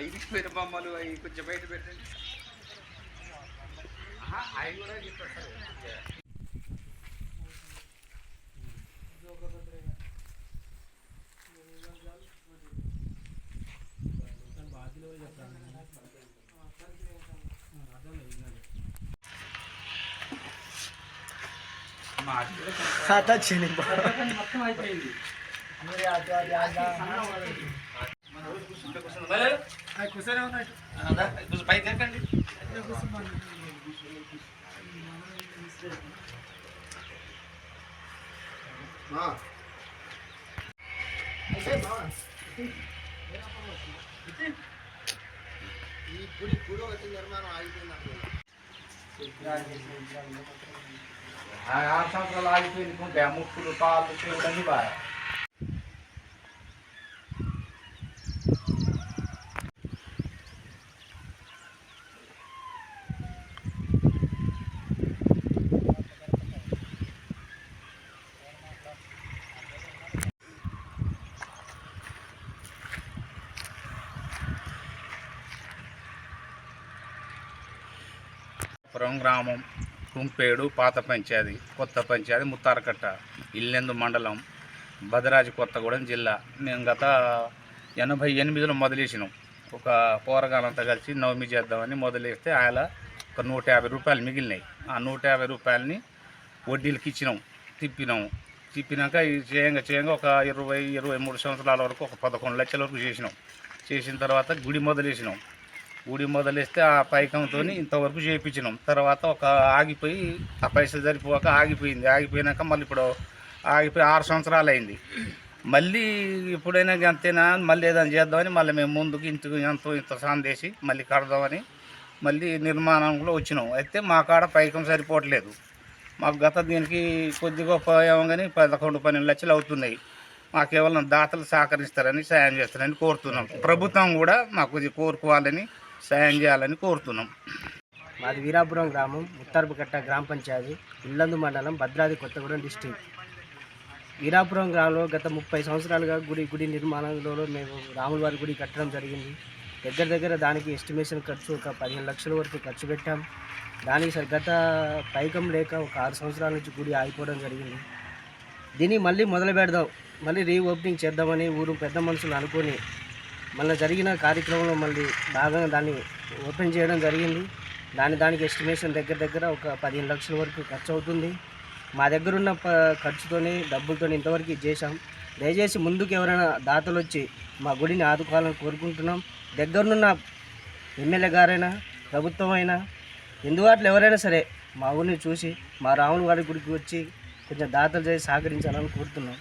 ఇరిగిపోయిన బొమ్మలు అవి కొంచెం బయట పెట్టండి అవి కూడా చెప్పేస్తారు మొత్తం అయిపోయింది. కూర్చొని ఉన్నాయి కొంచెం పైకి ఎక్కండి ఈ గుడి పురోగతి నిర్మాణం ఆగిపోయింది ఆ ఆరు సంవత్సరాలు ఆగిపోయింది కొంటే ఆ ముక్కులు కాళ్ళు చేతులు అన్నీ బాగా పురం గ్రామం కుంపేడు పాత పంచాయతీ కొత్త పంచాయతీ ముత్తారకట్ట ఇల్లెందు మండలం భద్రాజి కొత్తగూడెం జిల్లా. మేము గత ఎనభై ఎనిమిదిలో మొదలేసినాం. ఒక పోరగాలంతా కలిసి నవమి చేద్దామని మొదలేస్తే ఆయన ఒక నూట యాభై రూపాయలు మిగిలినాయి. ఆ నూట యాభై రూపాయలని వడ్డీలకి ఇచ్చినాం తిప్పినాం. తిప్పినాక చేయంగా చేయంగా ఒక ఇరవై ఇరవై మూడు సంవత్సరాల వరకు ఒక పదకొండు లక్షల వరకు చేసినాం. చేసిన తర్వాత గుడి మొదలేసినాం. గుడి మొదలేస్తే ఆ పైకంతో ఇంతవరకు చేయించినాం తర్వాత ఒక ఆగిపోయి ఆ పైసలు సరిపోక ఆగిపోయింది. ఆగిపోయినాక మళ్ళీ ఇప్పుడు ఆగిపోయి ఆరు సంవత్సరాలు అయింది మళ్ళీ ఎప్పుడైనా అంతేనా మళ్ళీ ఏదైనా చేద్దామని మళ్ళీ మేము ముందుకు ఇంతకు ఎంతో ఇంత సాందేసి మళ్ళీ కడదామని మళ్ళీ నిర్మాణంలో వచ్చినాం. అయితే మా కాడ పైకం సరిపోవట్లేదు. మాకు గత దీనికి కొద్ది గొప్ప కానీ పదకొండు పన్నెండు లక్షలు అవుతున్నాయి. మాకు కేవలం దాతలు సహకరిస్తారని సాయం చేస్తారని కోరుతున్నాం. ప్రభుత్వం కూడా మాకు ఇది కోరుకోవాలని సాయం చేయాలని కోరుతున్నాం. మాది వీరాపురం గ్రామం ముత్తారపుకట్ట గ్రామ పంచాయతీ ఇల్లందు మండలం భద్రాద్రి కొత్తగూడెం డిస్టిక్ వీరాపురం గ్రామంలో గత ముప్పై సంవత్సరాలుగా గుడి గుడి నిర్మాణంలో మేము రాముల వారి గుడి కట్టడం జరిగింది. దగ్గర దగ్గర దానికి ఎస్టిమేషన్ ఖర్చు ఒక పదిహేను లక్షల వరకు ఖర్చు పెట్టాం. దానికి సరి గత పైకం లేక ఒక ఆరు సంవత్సరాల నుంచి గుడి ఆగిపోవడం జరిగింది. దీన్ని మళ్ళీ మొదలు పెడదాం మళ్ళీ రీఓపెనింగ్ చేద్దామని ఊరు పెద్ద మనుషులు అనుకొని మళ్ళీ జరిగిన కార్యక్రమంలో మళ్ళీ భాగంగా దాన్ని ఓపెన్ చేయడం జరిగింది. దాని దానికి ఎస్టిమేషన్ దగ్గర దగ్గర ఒక పదిహేను లక్షల వరకు ఖర్చు అవుతుంది. మా దగ్గర ఉన్న ప ఖర్చుతోని డబ్బులతో ఇంతవరకు చేశాం. దయచేసి ముందుకు ఎవరైనా దాతలు వచ్చి మా గుడిని ఆదుకోవాలని కోరుకుంటున్నాం. దగ్గరనున్న ఎమ్మెల్యే గారైనా ప్రభుత్వం అయినా ఎందుబాటులో ఎవరైనా సరే మా ఊరిని చూసి మా రాముల వారి గుడికి వచ్చి కొంచెం దాతలు చేసి సహకరించాలని కోరుతున్నాం.